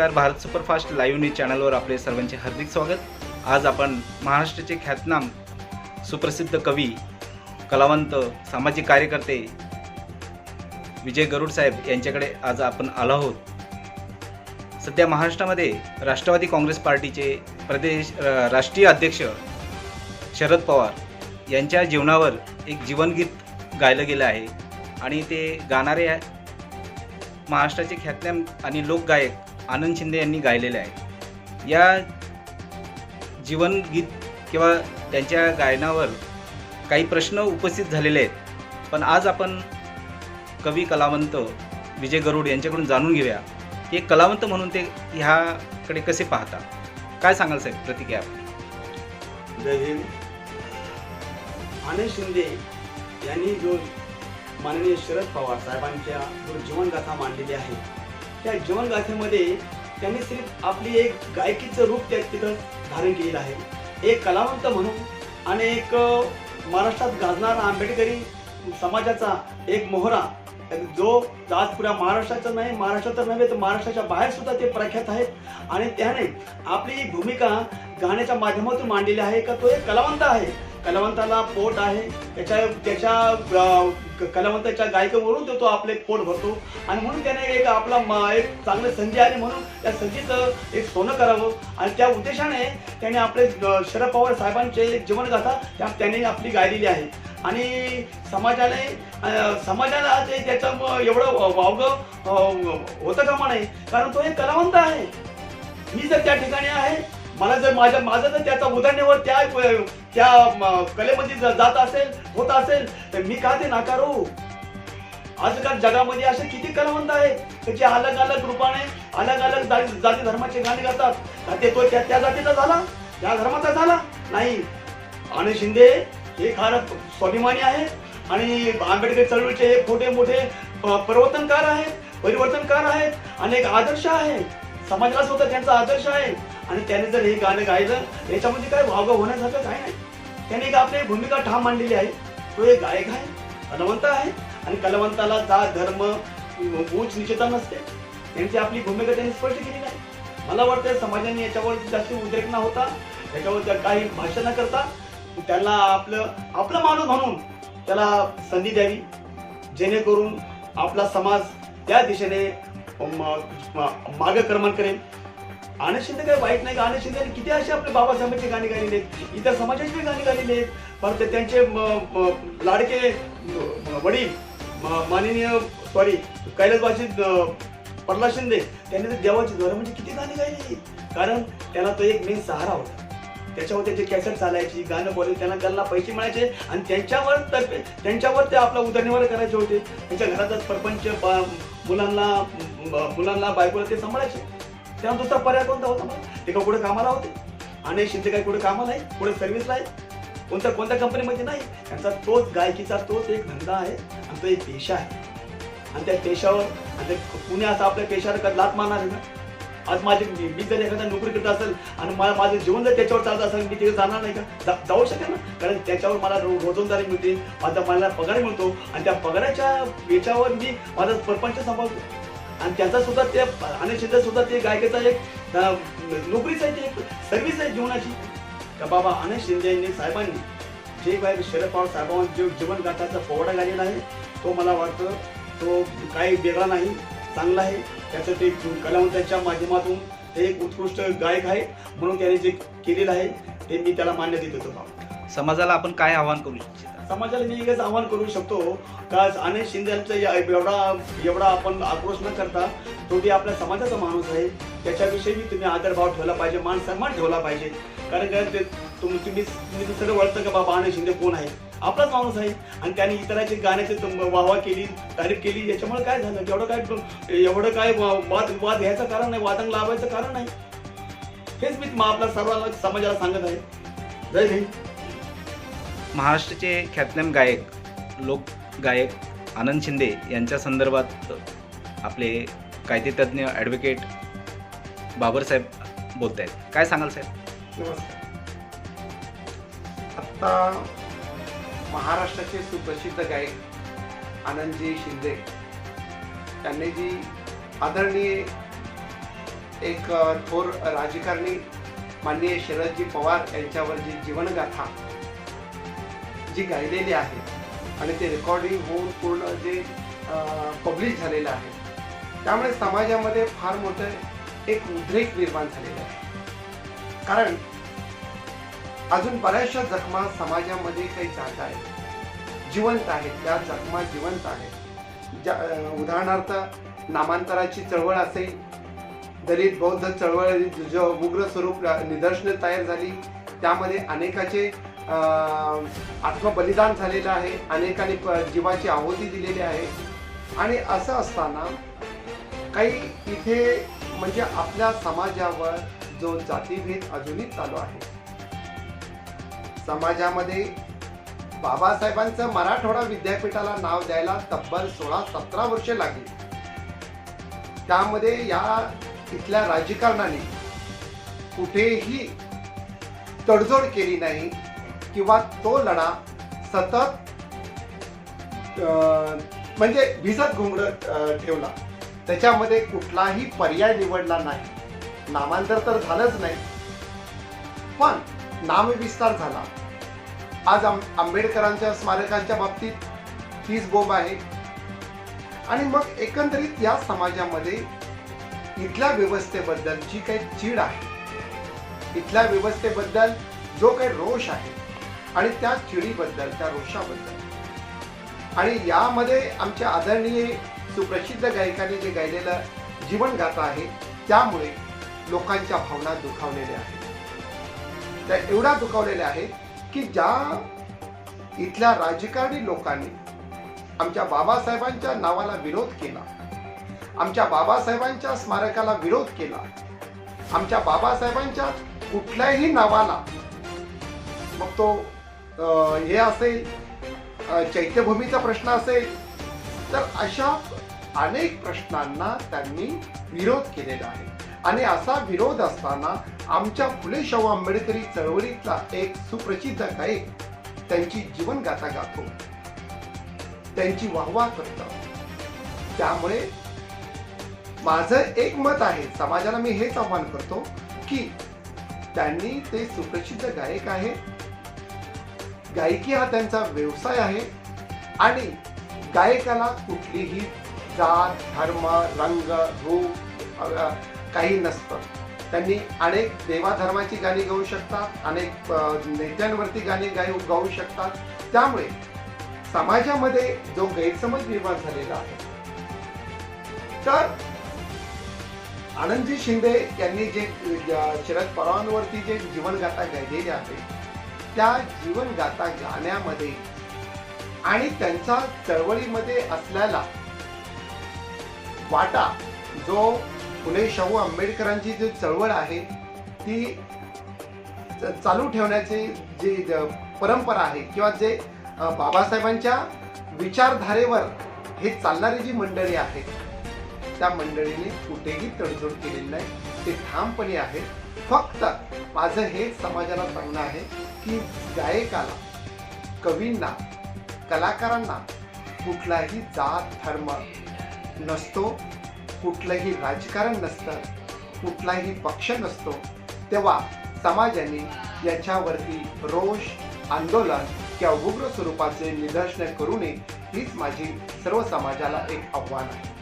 नमस्कार Bharat superfast live news चॅनलवर आपले सर्वांचे हार्दिक स्वागत. आज आपण महाराष्ट्राचे ख्यातनाम सुप्रसिद्ध कवी कलावंत सामाजिक कार्यकर्ते विजय गरुड साहेब यांच्याकडे आज आपण आलो आहोत. सध्या महाराष्ट्रामध्ये राष्ट्रवादी काँग्रेस पार्टीचे प्रदेश राष्ट्रीय अध्यक्ष शरद पवार यांच्या जीवनावर एक जीवनगीत गायलं गेलं आहे. आणि ते गाणारे महाराष्ट्राचे ख्यातनाम आणि लोकगायक आनंद शिंदे यांनी गायलेले आहे. या जीवनगीत किंवा त्यांच्या गायनावर काही प्रश्न उपस्थित झालेले आहेत. पण आज आपण कवी कलावंत विजय गरुड यांच्याकडून जाणून घेऊया. की एक कलावंत म्हणून ते ह्याकडे कसे पाहता? काय सांगाल साहेब? प्रतिक्रिया आपली जय हिंद. आनंद शिंदे यांनी जो माननीय शरद पवार साहेबांच्या जीवनगाथा मांडलेली आहे त्या जीवनगाथेमध्ये त्यांनी सिर्फ आपली एक गायकीचं रूप त्या तिथं धारण केलेलं आहे. एक कलावंत म्हणून आणि एक महाराष्ट्रात गाजणारा आंबेडकरी समाजाचा एक मोहरा. जो आज पुऱ्या महाराष्ट्राचा नाही महाराष्ट्रात नव्हे तर महाराष्ट्राच्या बाहेर सुद्धा ते प्रख्यात आहेत. आणि त्याने आपली ही भूमिका गाण्याच्या माध्यमातून मांडलेली आहे का? तो एक कलावंत आहे. कलावंताला पोट आहे. त्याच्या त्याच्या कलावंताच्या गायकावरून तो तो आपले पोट भरतो. आणि म्हणून त्याने एक आपला एक चांगलं संधी आहे म्हणून त्या संधीचं एक सोनं करावं. आणि त्या उद्देशाने त्याने आपले शरद पवार साहेबांचे एक जीवनगाथा त्या त्याने आपली गायलेली आहे. आणि समाजाने समाजाला ते त्याचं एवढं वावग होतं कामा नाही कारण तो एक कलावंत आहे. मी जर त्या ठिकाणी आहे मला जर माझ्या माझं जर त्याचा उदाहरणेवर त्या त्या कलेमध्ये जात असेल होत असेल तर मी का ते नाकारू? आजकाल जगामध्ये असे किती कलावंत आहेत जे अलग अलग रूपाने अलग अलग जाती जाती धर्माचे गाणे गातात. ते तो त्या त्या जातीचा झाला? त्या धर्माचा झाला? नाही. आणि शिंदे हे फार स्वाभिमानी आहे आणि आंबेडकर चळवळीचे हे मोठे मोठे परिवर्तनकार आहेत परिवर्तनकार आहेत आणि एक आदर्श आहे समाजाला सुद्धा त्यांचा आदर्श आहे. आणि त्याने जर हे गाणं गायलं याच्यामध्ये काय वावगं होण्यासारखं काय नाही. त्याने एक आपली भूमिका ठाम मांडलेली आहे. तो एक गायक आहे कलावंत आहे. आणि कलावंताला जात धर्म ऊच निश्चिता नसते. त्यांची आपली भूमिका त्यांनी स्पष्ट केली नाही मला वाटतं समाजाने याच्यावर जास्त उद्रेक न होता याच्यावर त्या काही भाषण न करता त्याला आपलं आपलं माणूस म्हणून त्याला संधी द्यावी. जेणेकरून आपला समाज त्या दिशेने मागे करेल. आनंद शिंदे काही वाईट नाही का? आनंद शिंदे किती असे आपले बाबासाहेबांचे गाणी गायलेले आहेत? इतर समाजाचे गाणी गायलेले आहेत. परत त्यांचे म, लाडके वडील माननीय सॉरी कैलासवासी प्रल्हाद शिंदे त्यांनी तर देवाची द्वारा म्हणजे किती गाणी गायली कारण त्याला तो एक मेन सहारा होता. त्याच्यावर त्याचे कॅसेट चालायची गाणं बोलायची त्यांना त्यांना पैसे मिळायचे आणि त्यांच्यावर तर्फे त्यांच्यावर ते आपला उदरनिर्वाह करायचे होते. त्यांच्या घरातच परपंच बा- मुलांना मुलांना बायकोला ते सांभाळायचे. तेव्हा दुसरा पर्याय कोणता होता मग? ते का कुठे कामाला होते? आणि शिंदे काय कुठे कामाला आहे कुठे सर्व्हिसला आहे कोणत्या कोणत्या कंपनीमध्ये नाही? त्यांचा तोच गायकीचा तोच एक धंदा आहे आणि तो एक पेशा आहे. आणि त्या पेशावर आणि कुणी असं आपल्या पेशावर का लात मारणार आहे ना? आज माझी मी जर एखादा नोकरी करत असेल आणि मला माझं जीवन जर त्याच्यावर चालत असेल मी तिथे जाणार नाही का? जाऊ शकेल ना? कारण त्याच्यावर मला रो- रोजंदारी मिळते माझा मला पगार मिळतो आणि त्या पगाराच्या याच्यावर मी माझा परपंच सांभाळतो. आणि त्याचा सुद्धा ते अनेक क्षेत्रात सुद्धा ते गायकाचा एक अं, नोकरीचा आहे ते एक सर्व्हिस आहे जीवनाची. का बाबा अनेक शिंदे साहेबांनी जे काय शरद पवार साहेबांनी जो जीवनगाथाचा पोवाडा गायलेला आहे तो मला वाटतं तो काही वेगळा नाही चांगला आहे. त्याचं ते कलावंताच्या माध्यमातून ते एक उत्कृष्ट गायक आहे म्हणून त्याने जे केलेलं आहे ते मी त्याला मान्य देत होतो बाबा. समाजाला आपण काय आवाहन करू इच्छिता? समाजाला मी एकच आव्हान करू शकतो का अनेक शिंदे यांचं एवढा एवढा आपण आक्रोश न करता तो ती आपल्या समाजाचा माणूस आहे. त्याच्याविषयी तुम्ही आदरभाव ठेवला पाहिजे मान सन्मान ठेवला पाहिजे. कारण काय ते तुम तुम्ही तुम्ही दुसरं वळतं का बाबा अनेक शिंदे कोण आहे आपलाच माणूस आहे. आणि त्याने इतरांची गाण्याची वाहवा केली तारीफ केली याच्यामुळे काय झालं? एवढं काय एवढं काय वा- वाद वाद घ्यायचं कारण नाही वादंग लावायचं कारण नाही. हेच मी आपल्या सर्वांना समाजाला सांगत आहे. जय हिंद. महाराष्ट्राचे ख्यातनाम गायक लोक गायक आनंद शिंदे यांच्या संदर्भात आपले कायदेतज्ञ ॲडव्होकेट बाबरसाहेब बोलत आहेत काय सांगाल साहेब? आत्ता महाराष्ट्राचे सुप्रसिद्ध गायक आनंदजी शिंदे त्यांनी जी आदरणीय एक थोर राजकारणी माननीय शरदजी पवार यांच्यावर जी जीवनगाथा जी गायलेली आहे आणि ते रेकॉर्डिंग होऊन पूर्ण जे पब्लिश झालेलं आहे त्यामुळे समाजामध्ये फार मोठं एक उद्रेक निर्माण झालेलं आहे. कारण अजून बऱ्याचशा जखमा समाजामध्ये काही जात आहेत. जिवंत आहेत त्या जखमा जिवंत आहेत. ज्या उदाहरणार्थ नामांतराची चळवळ असेल दलित बौद्ध चळवळ जो उग्र स्वरूप निदर्शने तयार झाली त्यामध्ये अनेकाचे आत्मबलिदान झालेलं आहे. अनेकांनी जीवाची आहुती दिलेली आहे. आणि असं असताना काही इथे म्हणजे आपल्या समाजावर जो जातीभेद अजूनही चालू आहे. समाजामध्ये बाबासाहेबांचं मराठवाडा विद्यापीठाला नाव द्यायला तब्बल सोळा सतरा वर्षे लागली. त्यामध्ये या इथल्या राजकारणाने कुठेही तडजोड केली नाही. किंवा तो लढा सतत अं, म्हणजे भिजत घुंगड ठेवला. त्याच्यामध्ये कुठलाही पर्याय निवडला नाही. नामांतर तर झालंच नाही. पण नामविस्तार झाला. आज आंबेडकरांच्या स्मारकांच्या बाबतीत तीच बोंब आहे. आणि मग एकंदरीत या समाजामध्ये इथल्या व्यवस्थेबद्दल जी काही चीड आहे इथल्या व्यवस्थेबद्दल जो काही रोष आहे आणि त्या चिडीबद्दल त्या रोषाबद्दल. आणि यामध्ये आमच्या आदरणीय सुप्रसिद्ध गायकाने जे गायलेलं जीवनगाथा आहे त्यामुळे लोकांच्या भावना दुखावलेल्या आहेत. त्या एवढ्या दुखावलेल्या आहेत की ज्या इथल्या राजकारणी लोकांनी आमच्या बाबासाहेबांच्या नावाला विरोध केला आमच्या बाबासाहेबांच्या स्मारकाला विरोध केला आमच्या बाबासाहेबांच्या कुठल्याही नावाला मग तो हे असेल चैत्यभूमीचा प्रश्न असेल तर अशा अनेक प्रश्नांना त्यांनी विरोध केलेला आहे. आणि असा विरोध असताना आमच्या फुले शाहू आंबेडकरी चळवळीतला एक सुप्रसिद्ध गायक त्यांची जीवनगाथा गातो. त्यांची वाहवा करत. त्यामुळे माझं एक मत आहे समाजाला मी हेच आव्हान करतो की त्यांनी ते सुप्रसिद्ध गायक आहे गायकी हा त्यांचा व्यवसाय आहे. आणि गायकाला कुठलीही जात धर्म रंग रूप काही नसतं. त्यांनी अनेक देवाधर्माची गाणी गाऊ शकतात अनेक नेत्यांवरती गाणी गाऊ गाऊ शकतात. त्यामुळे समाजामध्ये जो गैरसमज निर्माण झालेला आहे. तर आनंदजी शिंदे यांनी जे शरद पवारांवरती जे जीवनगाथा गायलेली आहे त्या जीवनगाथा गाण्यामध्ये आणि त्यांच्या चळवळीमध्ये असलेला वाटा जो फुले शाहू आंबेडकरांची जी चळवळ आहे ती च- चालू ठेवण्याची जी ज- परंपरा आहे किंवा जे बाबासाहेबांच्या विचारधारेवर हे चालणारी जी मंडळी आहे त्या मंडळीने कुठेही तडजोड केलेली नाही. ते ठामपणे आहे फक्त माझं हे समाजाला सांगणं आहे की गायकाला कवींना कलाकारांना कुठलाही जात धर्म नसतो कुठलंही राजकारण नसतं कुठलाही पक्ष नसतो तेव्हा समाजाने याच्यावरती रोष आंदोलन किंवा उग्र स्वरूपाचे निदर्शन करू नये हीच माझी सर्व समाजाला एक आव्हान आहे.